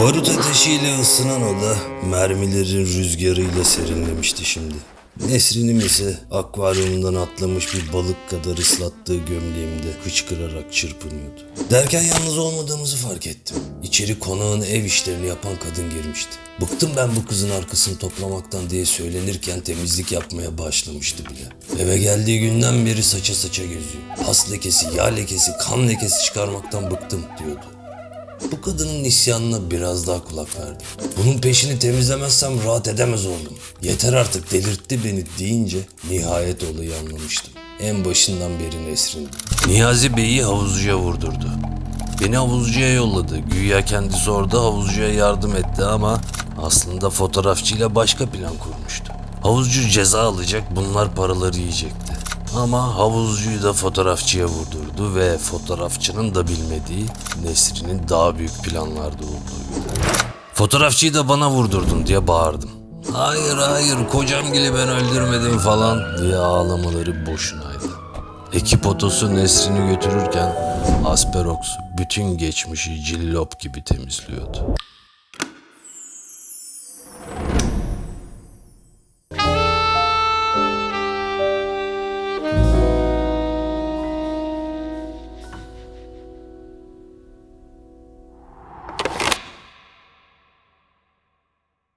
Barut ateşiyle ısınan oda mermilerin rüzgarıyla serinlemişti şimdi. Nesrin'im ise akvaryumundan atlamış bir balık kadar ıslattığı gömleğimde hıçkırarak çırpınıyordu. Derken yalnız olmadığımızı fark ettim. İçeri konağın ev işlerini yapan kadın girmişti. Bıktım ben bu kızın arkasını toplamaktan diye söylenirken temizlik yapmaya başlamıştı bile. Eve geldiği günden beri saça saça geziyor. Pas lekesi, yağ lekesi, kan lekesi çıkarmaktan bıktım diyordu. Bu kadının isyanına biraz daha kulak verdim. Bunun peşini temizlemezsem rahat edemez oldum. Yeter artık delirtti beni deyince nihayet olayı anlamıştım. En başından beri Nesrin. Niyazi Bey'i havuzcuya vurdurdu. Beni havuzcuya yolladı. Güya kendisi orada havuzcuya yardım etti ama aslında fotoğrafçıyla başka plan kurmuştu. Havuzcu ceza alacak bunlar paraları yiyecekti. Ama havuzcuyu da fotoğrafçıya vurdurdu ve fotoğrafçının da bilmediği Nesrin'in daha büyük planlarda olduğu gibi. Fotoğrafçıyı da bana vurdurdun diye bağırdım. Hayır hayır kocam gibi ben öldürmedim falan diye ağlamaları boşunaydı. Ekip otosu Nesrin'i götürürken Asperox bütün geçmişi cillop gibi temizliyordu.